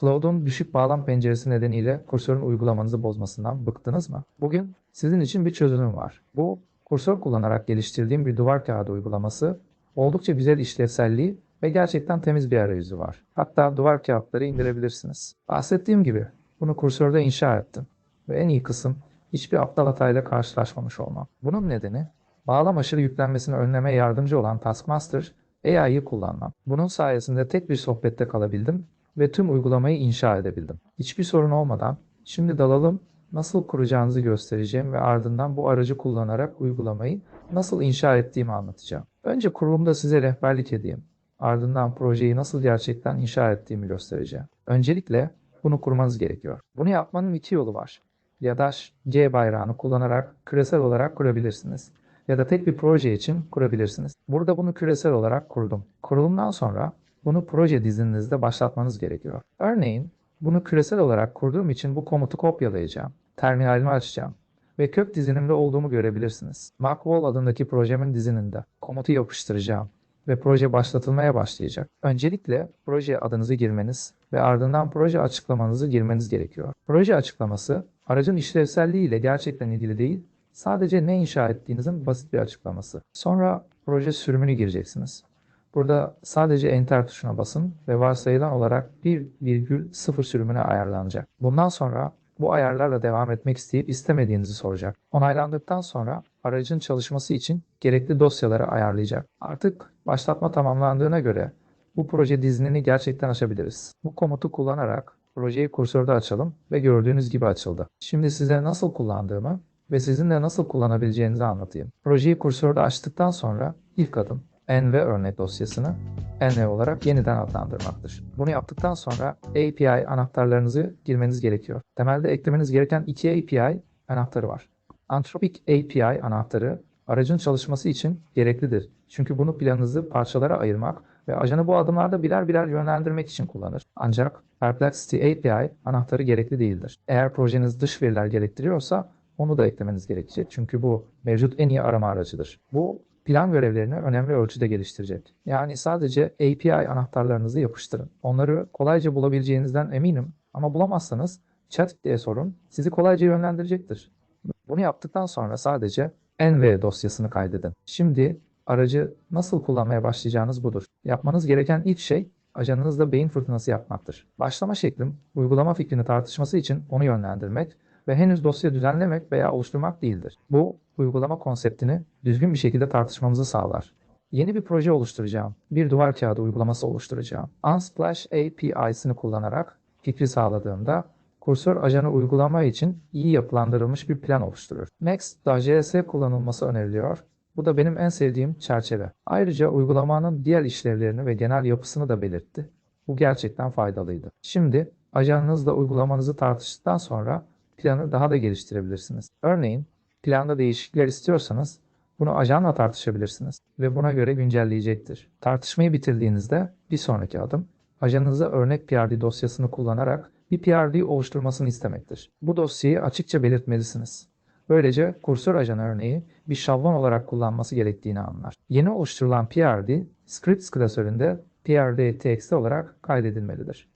Cloud'un düşük bağlam penceresi nedeniyle kursörün uygulamanızı bozmasından bıktınız mı? Bugün sizin için bir çözümüm var. Bu kursör kullanarak geliştirdiğim bir duvar kağıdı uygulaması oldukça güzel işlevselliği ve gerçekten temiz bir arayüzü var. Hatta duvar kağıtları indirebilirsiniz. Bahsettiğim gibi bunu kursörde inşa ettim. Ve en iyi kısım hiçbir aptal hatayla karşılaşmamış olmam. Bunun nedeni bağlam aşırı yüklenmesini önlemeye yardımcı olan Taskmaster AI'yı kullanmam. Bunun sayesinde tek bir sohbette kalabildim ve tüm uygulamayı inşa edebildim. Hiçbir sorun olmadan şimdi dalalım nasıl kuracağınızı göstereceğim ve ardından bu aracı kullanarak uygulamayı nasıl inşa ettiğimi anlatacağım. Önce kurulumda size rehberlik edeyim. Ardından projeyi nasıl gerçekten inşa ettiğimi göstereceğim. Öncelikle bunu kurmanız gerekiyor. Bunu yapmanın iki yolu var. Ya da C bayrağını kullanarak küresel olarak kurabilirsiniz. Ya da tek bir proje için kurabilirsiniz. Burada bunu küresel olarak kurdum. Kurulumdan sonra bunu proje dizininizde başlatmanız gerekiyor. Örneğin bunu küresel olarak kurduğum için bu komutu kopyalayacağım. Terminalimi açacağım ve kök dizinimde olduğumu görebilirsiniz. Macwall adındaki projemin dizininde komutu yapıştıracağım ve proje başlatılmaya başlayacak. Öncelikle proje adınızı girmeniz ve ardından proje açıklamanızı girmeniz gerekiyor. Proje açıklaması aracın işlevselliği ile gerçekten ilgili değil, sadece ne inşa ettiğinizin basit bir açıklaması. Sonra proje sürümünü gireceksiniz. Burada sadece Enter tuşuna basın ve varsayılan olarak 1,0 sürümüne ayarlanacak. Bundan sonra bu ayarlarla devam etmek isteyip istemediğinizi soracak. Onaylandıktan sonra aracın çalışması için gerekli dosyaları ayarlayacak. Artık başlatma tamamlandığına göre bu proje dizinini gerçekten açabiliriz. Bu komutu kullanarak projeyi kursörde açalım ve gördüğünüz gibi açıldı. Şimdi size nasıl kullandığımı ve sizin de nasıl kullanabileceğinizi anlatayım. Projeyi kursörde açtıktan sonra ilk adım env örnek dosyasını env olarak yeniden adlandırmaktır. Bunu yaptıktan sonra API anahtarlarınızı girmeniz gerekiyor. Temelde eklemeniz gereken iki API anahtarı var. Anthropic API anahtarı aracın çalışması için gereklidir. Çünkü bunu planınızı parçalara ayırmak ve ajanı bu adımlarda birer birer yönlendirmek için kullanır. Ancak Perplexity API anahtarı gerekli değildir. Eğer projeniz dış veriler gerektiriyorsa onu da eklemeniz gerekecek. Çünkü bu mevcut en iyi arama aracıdır. Bu plan görevlerini önemli ölçüde geliştirecek. Yani sadece API anahtarlarınızı yapıştırın. Onları kolayca bulabileceğinizden eminim ama bulamazsanız chat diye sorun sizi kolayca yönlendirecektir. Bunu yaptıktan sonra sadece env dosyasını kaydedin. Şimdi aracı nasıl kullanmaya başlayacağınız budur. Yapmanız gereken ilk şey ajanınızda beyin fırtınası yapmaktır. Başlama şeklim uygulama fikrini tartışması için onu yönlendirmek ve henüz dosya düzenlemek veya oluşturmak değildir. Bu uygulama konseptini düzgün bir şekilde tartışmamızı sağlar. Yeni bir proje oluşturacağım. Bir duvar kağıdı uygulaması oluşturacağım. Unsplash API'sini kullanarak fikri sağladığımda kursör ajanı uygulama için iyi yapılandırılmış bir plan oluşturur. Next.js kullanılması öneriliyor. Bu da benim en sevdiğim çerçeve. Ayrıca uygulamanın diğer işlevlerini ve genel yapısını da belirtti. Bu gerçekten faydalıydı. Şimdi ajanınızla uygulamanızı tartıştıktan sonra planı daha da geliştirebilirsiniz. Örneğin planda değişiklikler istiyorsanız bunu ajanla tartışabilirsiniz ve buna göre güncelleyecektir. Tartışmayı bitirdiğinizde bir sonraki adım ajanınıza örnek PRD dosyasını kullanarak bir PRD oluşturmasını istemektir. Bu dosyayı açıkça belirtmelisiniz. Böylece kursör ajan örneği bir şablon olarak kullanması gerektiğini anlar. Yeni oluşturulan PRD, scripts klasöründe PRD.txt olarak kaydedilmelidir.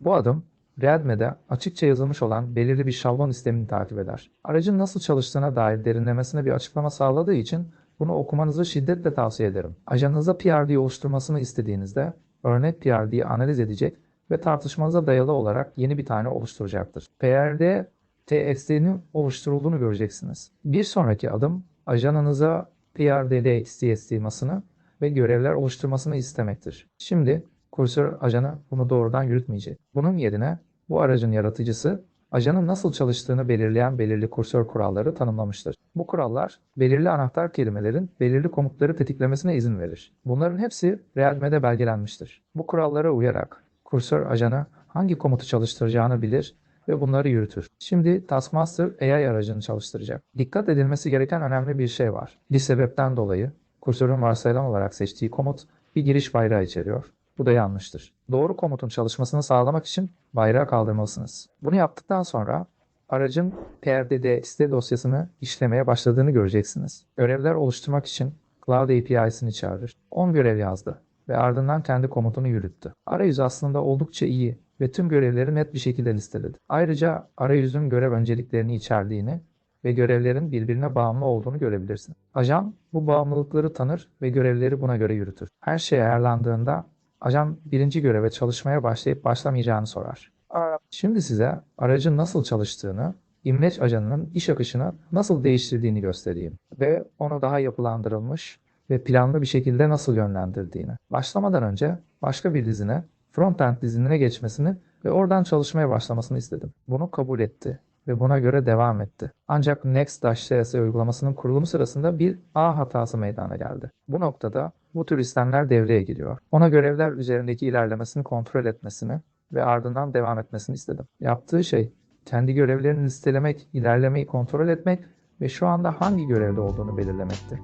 Bu adım Readme'de açıkça yazılmış olan belirli bir şablon istemini takip eder. Aracın nasıl çalıştığına dair derinlemesine bir açıklama sağladığı için bunu okumanızı şiddetle tavsiye ederim. Ajanınıza PRD oluşturmasını istediğinizde örnek PRD'yi analiz edecek ve tartışmanıza dayalı olarak yeni bir tane oluşturacaktır. PRD TXT'nin oluşturulduğunu göreceksiniz. Bir sonraki adım ajanınıza PRD'de masını ve görevler oluşturmasını istemektir. Şimdi kursör ajanı bunu doğrudan yürütmeyecek. Bunun yerine bu aracın yaratıcısı ajanın nasıl çalıştığını belirleyen belirli kursör kuralları tanımlamıştır. Bu kurallar belirli anahtar kelimelerin belirli komutları tetiklemesine izin verir. Bunların hepsi Realme'de belgelenmiştir. Bu kurallara uyarak kursör ajanı hangi komutu çalıştıracağını bilir ve bunları yürütür. Şimdi Taskmaster AI aracını çalıştıracak. Dikkat edilmesi gereken önemli bir şey var. Bir sebepten dolayı kursörün varsayılan olarak seçtiği komut bir giriş bayrağı içeriyor. Bu da yanlıştır. Doğru komutun çalışmasını sağlamak için bayrağı kaldırmalısınız. Bunu yaptıktan sonra aracın PRDD site dosyasını işlemeye başladığını göreceksiniz. Görevler oluşturmak için Cloud API'sini çağırır. 10 görev yazdı ve ardından kendi komutunu yürüttü. Arayüz aslında oldukça iyi ve tüm görevleri net bir şekilde listeledi. Ayrıca arayüzün görev önceliklerini içerdiğini ve görevlerin birbirine bağımlı olduğunu görebilirsin. Ajan bu bağımlılıkları tanır ve görevleri buna göre yürütür. Her şey ayarlandığında ajan birinci göreve çalışmaya başlayıp başlamayacağını sorar. Şimdi size aracın nasıl çalıştığını, İmleç ajanının iş akışını nasıl değiştirdiğini göstereyim ve onu daha yapılandırılmış ve planlı bir şekilde nasıl yönlendirdiğini. Başlamadan önce başka bir dizine, frontend dizinine geçmesini ve oradan çalışmaya başlamasını istedim. Bunu kabul etti ve buna göre devam etti. Ancak Next-CS uygulamasının kurulumu sırasında bir A hatası meydana geldi. Bu noktada bu tür istemler devreye giriyor. Ona görevler üzerindeki ilerlemesini kontrol etmesini ve ardından devam etmesini istedim. Yaptığı şey kendi görevlerini listelemek, ilerlemeyi kontrol etmek ve şu anda hangi görevde olduğunu belirlemekti.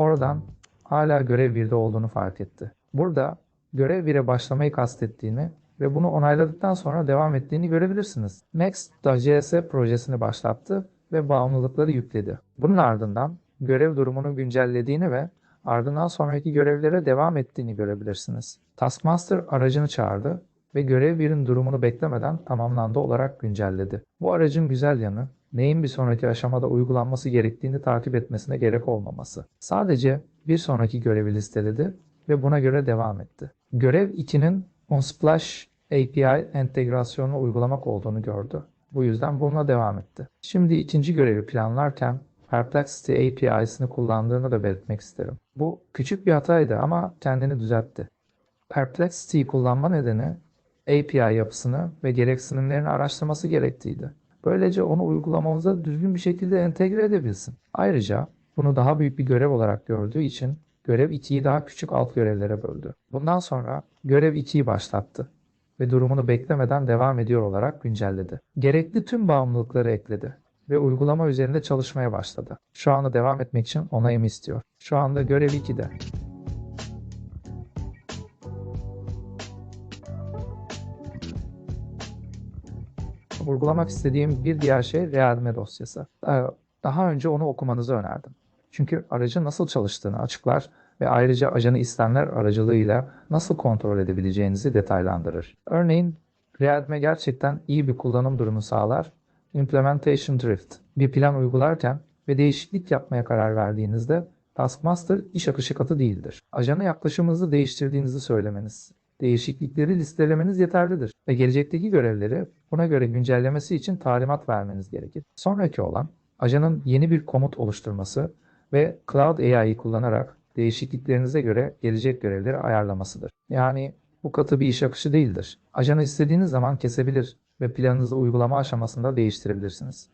Oradan hala görev 1'de olduğunu fark etti. Burada görev 1'e başlamayı kastettiğini ve bunu onayladıktan sonra devam ettiğini görebilirsiniz. Next.js projesini başlattı ve bağımlılıkları yükledi. Bunun ardından görev durumunu güncellediğini ve ardından sonraki görevlere devam ettiğini görebilirsiniz. Taskmaster aracını çağırdı ve görev 1'in durumunu beklemeden tamamlandı olarak güncelledi. Bu aracın güzel yanı neyin bir sonraki aşamada uygulanması gerektiğini takip etmesine gerek olmaması. Sadece bir sonraki görevi listeledi ve buna göre devam etti. Görev 2'nin OnSplash API entegrasyonunu uygulamak olduğunu gördü. Bu yüzden bununla devam etti. Şimdi ikinci görevi planlarken Perplexity API'sini kullandığını da belirtmek isterim. Bu küçük bir hataydı ama kendini düzeltti. Perplexity'yi kullanma nedeni API yapısını ve gereksinimlerini araştırması gerektiğiydi. Böylece onu uygulamamıza düzgün bir şekilde entegre edebilsin. Ayrıca bunu daha büyük bir görev olarak gördüğü için görev 2'yi daha küçük alt görevlere böldü. Bundan sonra görev 2'yi başlattı ve durumunu beklemeden devam ediyor olarak güncelledi. Gerekli tüm bağımlılıkları ekledi ve uygulama üzerinde çalışmaya başladı. Şu anda devam etmek için onayımı istiyor. Şu anda görev 2'de. Vurgulamak istediğim bir diğer şey readme dosyası. Daha önce onu okumanızı önerdim. Çünkü aracın nasıl çalıştığını açıklar ve ayrıca ajanı istemler aracılığıyla nasıl kontrol edebileceğinizi detaylandırır. Örneğin Readme gerçekten iyi bir kullanım durumu sağlar. Implementation Drift bir plan uygularken ve değişiklik yapmaya karar verdiğinizde Taskmaster iş akışı katı değildir. Ajana yaklaşımınızı değiştirdiğinizi söylemeniz, değişiklikleri listelemeniz yeterlidir ve gelecekteki görevleri buna göre güncellemesi için talimat vermeniz gerekir. Sonraki olan ajanın yeni bir komut oluşturması ve Cloud AI'yi kullanarak değişikliklerinize göre gelecek görevleri ayarlamasıdır. Yani bu katı bir iş akışı değildir. Ajanı istediğiniz zaman kesebilir ve planınızı uygulama aşamasında değiştirebilirsiniz.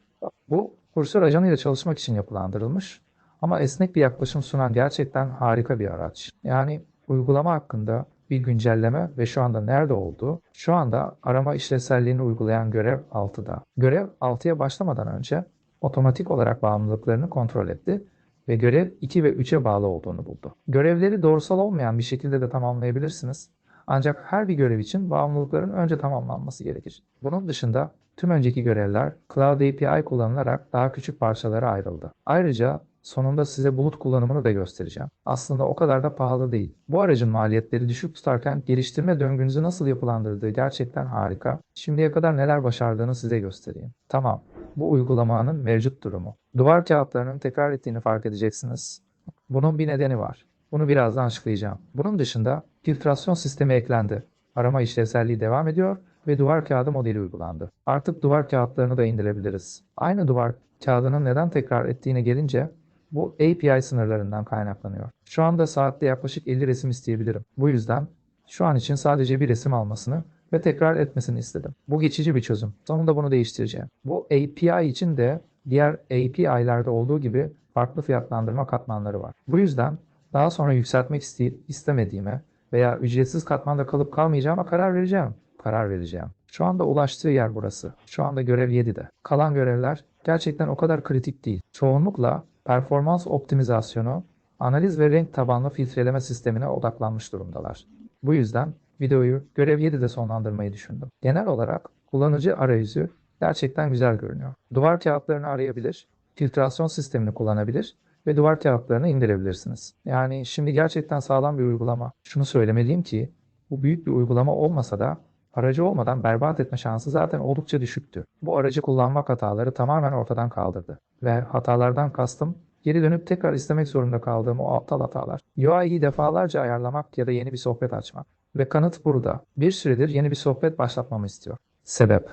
Bu kursör ajanıyla çalışmak için yapılandırılmış ama esnek bir yaklaşım sunan gerçekten harika bir araç. Yani uygulama hakkında bir güncelleme ve şu anda nerede olduğu, şu anda arama işlevselliğini uygulayan görev 6'da. Görev 6'ya başlamadan önce otomatik olarak bağımlılıklarını kontrol etti ve görev 2 ve 3'e bağlı olduğunu buldu. Görevleri doğrusal olmayan bir şekilde de tamamlayabilirsiniz. Ancak her bir görev için bağımlılıkların önce tamamlanması gerekir. Bunun dışında tüm önceki görevler Cloud API kullanılarak daha küçük parçalara ayrıldı. Ayrıca sonunda size bulut kullanımını da göstereceğim. Aslında o kadar da pahalı değil. Bu aracın maliyetleri düşük tutarken geliştirme döngünüzü nasıl yapılandırdığı gerçekten harika. Şimdiye kadar neler başardığını size göstereyim. Tamam, bu uygulamanın mevcut durumu. Duvar kağıtlarının tekrar ettiğini fark edeceksiniz. Bunun bir nedeni var. Bunu birazdan açıklayacağım. Bunun dışında filtrasyon sistemi eklendi. Arama işlevselliği devam ediyor ve duvar kağıdı modeli uygulandı. Artık duvar kağıtlarını da indirebiliriz. Aynı duvar kağıdının neden tekrar ettiğine gelince bu API sınırlarından kaynaklanıyor. Şu anda saatte yaklaşık 50 resim isteyebilirim. Bu yüzden şu an için sadece bir resim almasını ve tekrar etmesini istedim. Bu geçici bir çözüm. Sonunda bunu değiştireceğim. Bu API için de diğer API'lerde olduğu gibi farklı fiyatlandırma katmanları var. Bu yüzden daha sonra yükseltmek isteyip istemediğime veya ücretsiz katmanda kalıp kalmayacağıma karar vereceğim. Karar vereceğim. Şu anda ulaştığı yer burası. Şu anda görev 7'de. Kalan görevler gerçekten o kadar kritik değil. Çoğunlukla performans optimizasyonu analiz ve renk tabanlı filtreleme sistemine odaklanmış durumdalar. Bu yüzden videoyu görev 7'de sonlandırmayı düşündüm. Genel olarak kullanıcı arayüzü gerçekten güzel görünüyor. Duvar kağıtlarını arayabilir, filtrasyon sistemini kullanabilir ve duvar kağıtlarını indirebilirsiniz. Yani şimdi gerçekten sağlam bir uygulama. Şunu söylemeliyim ki bu büyük bir uygulama olmasa da aracı olmadan berbat etme şansı zaten oldukça düşüktü. Bu aracı kullanmak hataları tamamen ortadan kaldırdı. Ve hatalardan kastım geri dönüp tekrar istemek zorunda kaldığım o aptal hatalar. UI'yi defalarca ayarlamak ya da yeni bir sohbet açmak. Ve kanıt burada. Bir süredir yeni bir sohbet başlatmamı istiyor. Sebep.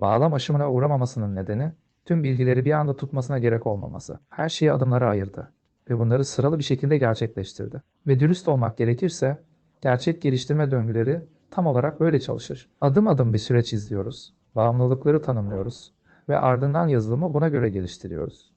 Bağlam aşımına uğramamasının nedeni tüm bilgileri bir anda tutmasına gerek olmaması. Her şeyi adımlara ayırdı ve bunları sıralı bir şekilde gerçekleştirdi. Ve dürüst olmak gerekirse gerçek geliştirme döngüleri tam olarak böyle çalışır. Adım adım bir süreç izliyoruz. Bağımlılıkları tanımlıyoruz ve ardından yazılımı buna göre geliştiriyoruz.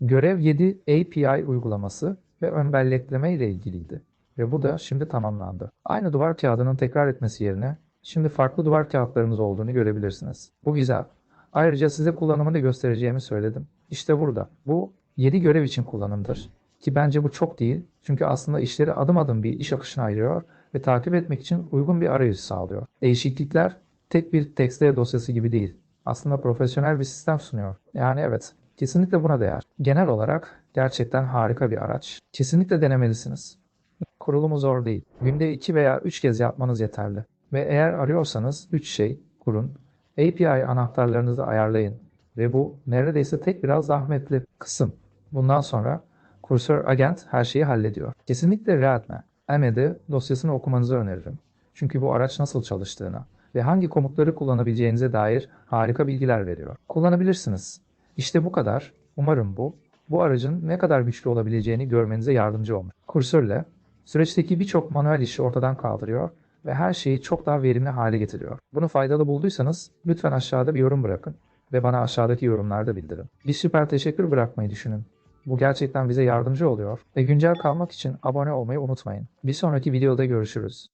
Görev 7 API uygulaması ve ön bellekleme ile ilgiliydi. Ve bu da şimdi tamamlandı. Aynı duvar kağıdının tekrar etmesi yerine şimdi farklı duvar kağıtlarımız olduğunu görebilirsiniz. Bu güzel. Ayrıca size kullanımını göstereceğimi söyledim. İşte burada. Bu 7 görev için kullanımdır. Ki bence bu çok değil. Çünkü aslında işleri adım adım bir iş akışına ayırıyor ve takip etmek için uygun bir arayüz sağlıyor. Değişiklikler tek bir TXT dosyası gibi değil. Aslında profesyonel bir sistem sunuyor. Yani evet, kesinlikle buna değer. Genel olarak gerçekten harika bir araç. Kesinlikle denemelisiniz. Kurulumu zor değil. Günde 2 veya 3 kez yapmanız yeterli. Ve eğer arıyorsanız 3 şey kurun. API anahtarlarınızı ayarlayın. Ve bu neredeyse tek biraz zahmetli kısım. Bundan sonra Cursor Agent her şeyi hallediyor. Kesinlikle Readme, Emede dosyasını okumanızı öneririm. Çünkü bu araç nasıl çalıştığını ve hangi komutları kullanabileceğinize dair harika bilgiler veriyor. Kullanabilirsiniz. İşte bu kadar. Umarım bu, bu aracın ne kadar güçlü olabileceğini görmenize yardımcı olmuş. Kursörle süreçteki birçok manuel işi ortadan kaldırıyor ve her şeyi çok daha verimli hale getiriyor. Bunu faydalı bulduysanız lütfen aşağıda bir yorum bırakın ve bana aşağıdaki yorumlarda bildirin. Bir süper teşekkür bırakmayı düşünün. Bu gerçekten bize yardımcı oluyor ve güncel kalmak için abone olmayı unutmayın. Bir sonraki videoda görüşürüz.